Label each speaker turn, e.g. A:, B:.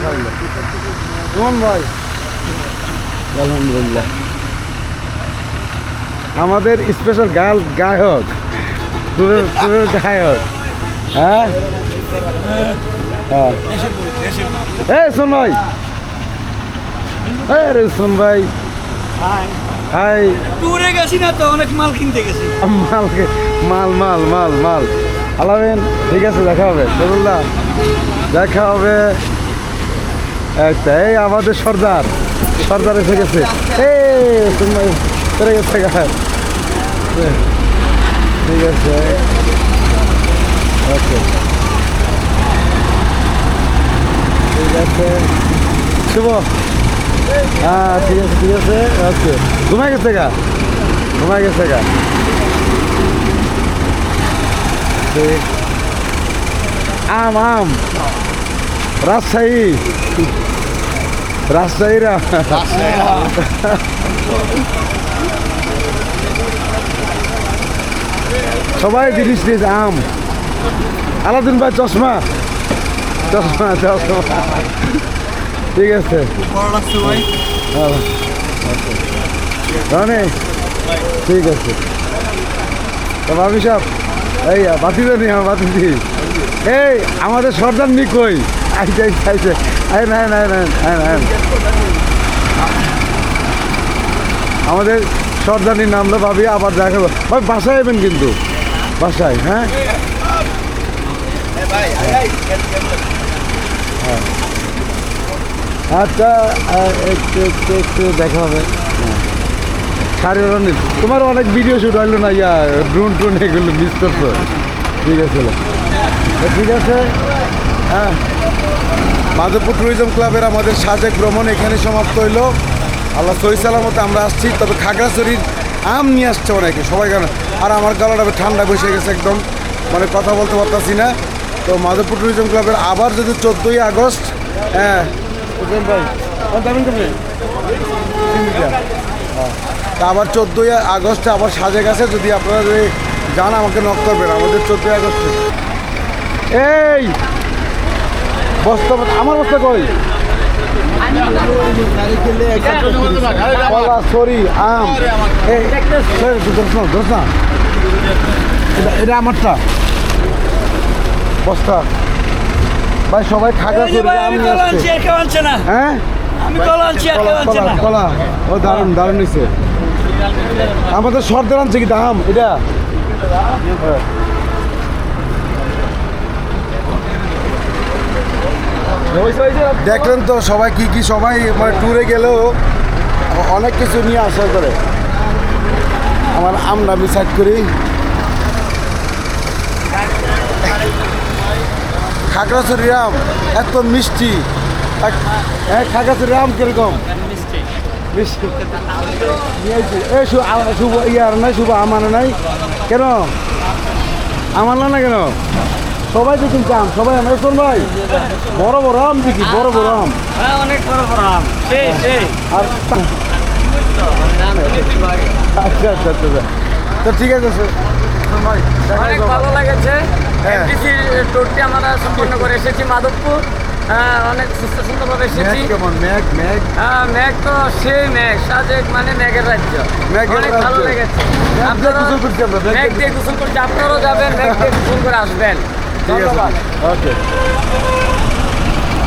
A: কেমন ভাই আলহামদুলিল্লাহ। আমাদের স্পেশাল গাল গায়ক। টুরের টুরের গায়ক। হ্যাঁ? হ্যাঁ। এই শোন ভাই এই রে শোন ভাই হাই।
B: ট্যুরে গেছি না তো অনেক মাল কিনতে গেছি।
A: মাল মাল মাল মাল মাল। আলাবেন ঠিক আছে দেখা হবে। সরুল্লাহ দেখা হবে। একটা এই আমাদের সর্দার। সর্দার এসে গেছে। এই চলে গেছে। ঠিক আছে। ওকে। ঠিক আছে। শুভ। হ্যাঁ ঠিক আছে ঠিক আছে। ওকে। ঘুমাই গেছে গা? ঘুমাই গেছে গা। আম আম। রাজশাহী। রাজশাহীরা সবাই জিনিস নিয়েছে আম। আলাদিন ভাই, চশমা। চশমা চশমা। ঠিক আছে। রনে, ঠিক আছে। তো ভাবি সাহেব, এই, বাতি তো নেই আমার বাতি দি। এই, আমাদের সর্দার নি কই আইছে আইছে আইছে আই না না না আমাদের সর্দারনির নামটা ভাবি আবার দেখা। ভাই বাসায় যাবেন কিন্তু। বাসায় হ্যাঁ? আচ্ছা আহ, একটু একটু একটু দেখা হবে। সাড়ে রনির তোমার অনেক ভিডিও শুট হইল না ইয়া ড্রোন ট্রোন এগুলো মিস করছ। ঠিক আছে। ঠিক আছে। হ্যাঁ। মাধবপুর ট্যুরিজম ক্লাবের আমাদের সাজেক ভ্রমণ এখানে সমাপ্ত হইল। আল্লাহ সহি সালামতে আমরা আসছি তবে খাগড়াছড়ির আম নিয়ে আসছে অনেকে সবাই কেন আর আমার গলাটা ঠান্ডা বসে গেছে একদম মানে কথা বলতে পারতাছি না। তো মাধবপুর ট্যুরিজম ক্লাবের আবার যদি চোদ্দোই আগস্ট হ্যাঁ। ভাই। তা আবার চোদ্দোই আগস্টে আবার সাজে গেছে যদি আপনারা যদি যান আমাকে নক করবেন। আমাদের চোদ্দোই আগস্টে। এই! বস্তা আমার বস্তা কই? কলা সরি আম। ধরছ না এটা আমারটা। বস্তা। ভাই সবাই খাগা হ্যাঁ?
B: কলা
A: ও দারুণ দারুণ নিছে আমাদের সর্দার আনছে কি দাম? এটা? দেখলেন তো সবাই কি কি সবাই মানে ট্যুরে গেলেও অনেক কিছু নিয়ে আসা করে আমার আমরা আমি সাইড করি। খাগড়াছড়ি আম এত মিষ্টি। হ্যাঁ খাগড়াছড়ি আম কীরকম? মিষ্টি। এই শুভ ইয়ার নাই, শুভ আমার নাই। কেন? আমার না কেন? সবাই তো কিনছে আম সবাই আমার শোন ভাই। বড় বড় আম দেখি বড় বড় আম।
B: হ্যাঁ অনেক বড় বড় আম।
A: আর আচ্ছা আচ্ছা আচ্ছা আচ্ছা। তো ঠিক আছে স্যার। ভাই
B: অনেক ভালো লেগেছে।
A: হ্যাঁ।
B: এফডিসি ট্যুরটি আমরা সম্পন্ন করে এসেছি মাধবপুর। হ্যাঁ, অনেক সুস্থ সুন্দরভাবে এসেছি।
A: ম্যাগ ম্যাগ?
B: হ্যাঁ, ম্যাগ তো সেই ম্যাগ সাজেক মানে ম্যাগের রাজ্য। অনেক ভালো লেগেছে।
A: আমরা, ম্যাগ দিয়ে
B: গোসল করছি আপনারাও যাবেন ম্যাগ দিয়ে গোসল করে আসবেন।
A: ঠিক আছে ওকে